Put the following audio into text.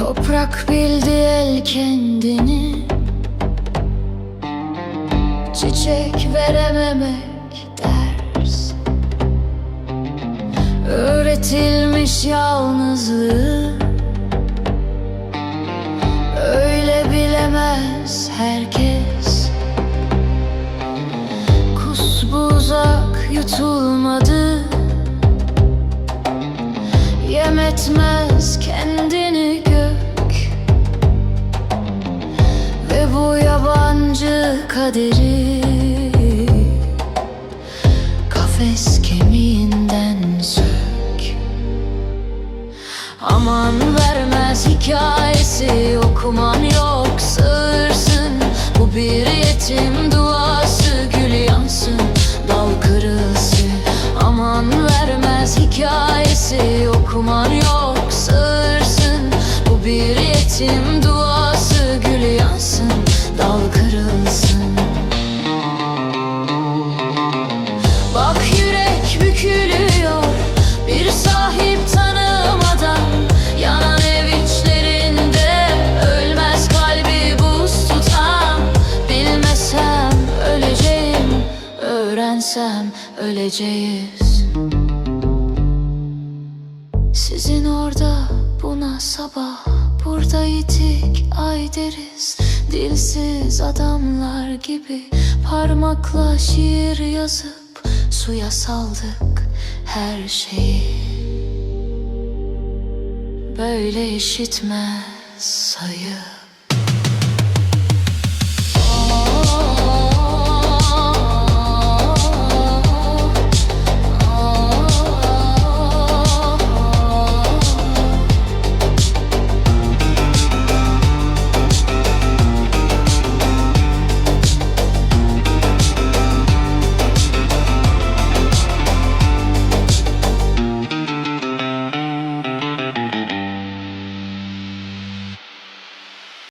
Toprak bildi el kendini. Çiçek verememek ders Öğretilmiş yalnızlığı. Öyle bilemez herkes. Kusbuzak yutulmadı. Yem etmez kendini kaderi. Kafes kemiğinden sök. Aman vermez hikayesi okuman yok sığırsın. Bu bir yetim duası gül yansın dal kırılsın. Aman vermez hikayesi okuman yok sığırsın. Bu bir yetim duası gül yansın dal kırılsın öğrensem öleceğiz. Sizin orada buna sabah Burada yitik ay deriz. Dilsiz adamlar gibi Parmakla şiir yazıp Suya saldık her şeyi. Böyle işitmez sayı